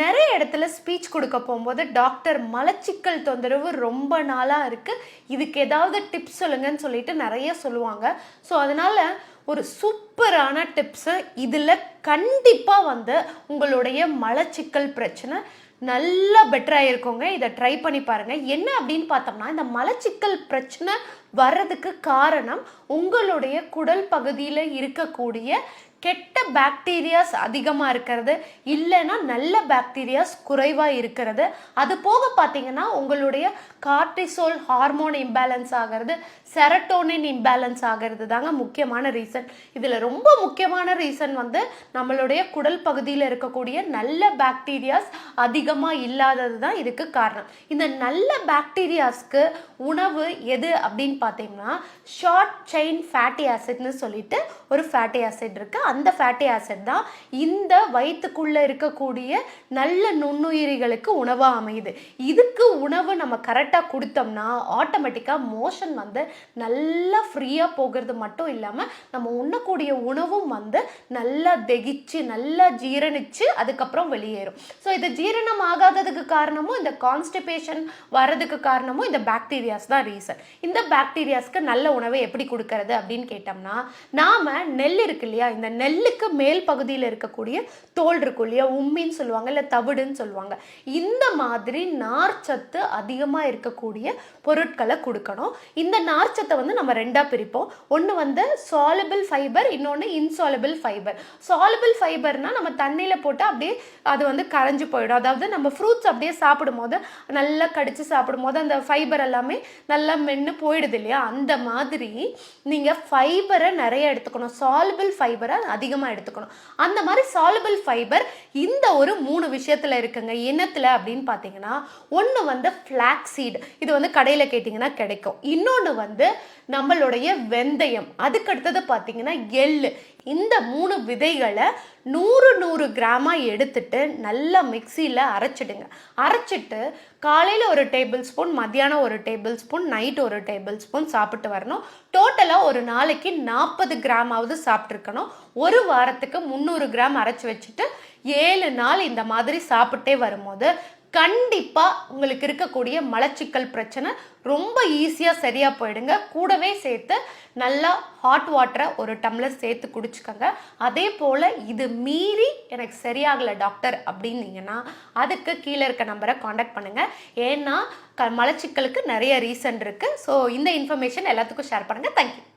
நிறைய இடத்துல ஸ்பீச் கொடுக்க போகும்போது டாக்டர் மலச்சிக்கல் தொந்தரவு ரொம்ப நாளாக இருக்குது இதுக்கு ஏதாவது டிப்ஸ் சொல்லுங்கன்னு சொல்லிட்டு நிறைய சொல்லுவாங்க. ஸோ அதனால் ஒரு சூப்பரான டிப்ஸு இதில் கண்டிப்பாக வந்து உங்களுடைய மலச்சிக்கல் பிரச்சனை நல்லா பெட்டராக இருக்குங்க இதை ட்ரை பண்ணி பாருங்கள் என்ன அப்படின்னு பார்த்தோம்னா இந்த மலச்சிக்கல் பிரச்சனை வர்றதுக்கு காரணம் உங்களுடைய குடல் பகுதியில் இருக்கக்கூடிய கெட்ட பாக்டீரியாஸ் அதிகமாக இருக்கிறது இல்லைன்னா நல்ல பாக்டீரியாஸ் குறைவாக இருக்கிறது. அது போக பார்த்தீங்கன்னா உங்களுடைய கார்டிசோல் ஹார்மோன் இம்பேலன்ஸ் ஆகிறது செரட்டோனின் இம்பேலன்ஸ் ஆகிறது தாங்க முக்கியமான ரீசன் இதில் ரொம்ப முக்கியமான ரீசன் வந்து நம்மளுடைய குடல் பகுதியில் இருக்கக்கூடிய நல்ல பாக்டீரியாஸ் அதிகமாக இல்லாதது தான் இதுக்கு காரணம். இந்த நல்ல பாக்டீரியாஸ்க்கு உணவு எது அப்படின்னு பார்த்தீங்கன்னா ஷார்ட் செயின் ஃபேட்டி ஆசிட்னு சொல்லிட்டு ஒரு ஃபேட்டி ஆசிட் இருக்குது அந்த ஃபேட்டி ஆசிட் தான் இந்த வயிற்றுக்குள்ளே இருக்கக்கூடிய நல்ல நுண்ணுயிரிகளுக்கு உணவாக அமையுது. இதுக்கு உணவு நம்ம கரெக்டாக கொடுத்தோம்னா ஆட்டோமேட்டிக்காக மோஷன் வந்து நல்லா ஃப்ரீயாக போகிறது மட்டும் இல்லாமல் நம்ம உண்ணக்கூடிய உணவும் வந்து நல்லா தெகிச்சு நல்லா ஜீரணித்து அதுக்கப்புறம் வெளியேறும். ஸோ இது ஜீரணம் ஆகாததுக்கு காரணமும் இந்த கான்ஸ்டிபேஷன் வர்றதுக்கு காரணமும் இந்த பாக்டீரியாஸ் தான் ரீசன் இந்த பாக்டீரியாஸ்க்கு நல்ல உணவை எப்படி கொடுக்கறது அப்படின்னு கேட்டோம்னா நாம் நெல் இருக்கு இல்லையா இந்த நெல் நெல்லுக்கு மேல் பகுதியில் இருக்கக்கூடிய தோல் இருக்கும் இல்லையா? உம்மின்னு சொல்லுவாங்க இல்லை தவிடுன்னு சொல்லுவாங்க. இந்த மாதிரி நார்ச்சத்து அதிகமாக இருக்கக்கூடிய பொருட்களை கொடுக்கணும். இந்த நார்ச்சத்தை வந்து நம்ம ரெண்டாக பிரிப்போம். ஒன்று வந்து சாலபிள் ஃபைபர் இன்னொன்று இன்சாலபிள் ஃபைபர் சாலபிள் ஃபைபர்னா நம்ம தண்ணியில் போட்டு அப்படியே அது வந்து கரைஞ்சு போயிடும். அதாவது நம்ம ஃப்ரூட்ஸ் அப்படியே சாப்பிடும் போது நல்லா கடிச்சு சாப்பிடும் போது அந்த ஃபைபர் எல்லாமே நல்லா மென்று போயிடுது இல்லையா? அந்த மாதிரி நீங்கள் ஃபைபரை நிறைய எடுத்துக்கணும். சால்பிள் ஃபைபரை அதிகமாக எடுத்துக்கணும். அந்த மாதிரி சாலபிள் ஃபைபர் இந்த ஒரு மூணு விஷயத்தில் இருக்குங்க. என்னத்தில் அப்படின்னு பார்த்தீங்கன்னா ஒன்று வந்து ஃப்ளாக்ஸீடு இது வந்து கடையில் கேட்டிங்கன்னா கிடைக்கும். இன்னொன்று வந்து நம்மளுடைய வெந்தயம். அதுக்கு அடுத்தது பார்த்தீங்கன்னா எள்ளு. இந்த மூணு விதைகளை நூறு நூறு கிராமாக எடுத்துட்டு நல்லா மிக்சியில் அரைச்சிடுங்க. அரைச்சிட்டு காலையில் ஒரு டேபிள் ஸ்பூன் மத்தியானம் ஒரு டேபிள் ஸ்பூன் நைட் ஒரு டேபிள் ஸ்பூன் சாப்பிட்டு வரணும். டோட்டலாக ஒரு நாளைக்கு நாற்பது கிராமாவது சாப்பிட்ருக்கணும் ஒரு வாரத்துக்கு முந்நூறு கிராம் அரைச்சி வச்சுட்டு ஏழு நாள் இந்த மாதிரி சாப்பிட்டே வரும்போது கண்டிப்பாக உங்களுக்கு இருக்கக்கூடிய மலச்சிக்கல் பிரச்சனை ரொம்ப ஈஸியாக சரியாக போயிடுங்க. கூடவே சேர்த்து நல்லா ஹாட் வாட்டரை ஒரு டம்ளர் சேர்த்து குடிச்சுக்கோங்க. அதே போல் இது மீறி எனக்கு சரியாகலை டாக்டர் அப்படின்னீங்கன்னா அதுக்கு கீழே இருக்க நம்பரை காண்டாக்ட் பண்ணுங்கள் ஏன்னா க மலச்சிக்கலுக்கு நிறைய ரீசன் இருக்குது ஸோ இந்த இன்ஃபர்மேஷன் எல்லாத்துக்கும் ஷேர் பண்ணுங்கள் தேங்க்யூ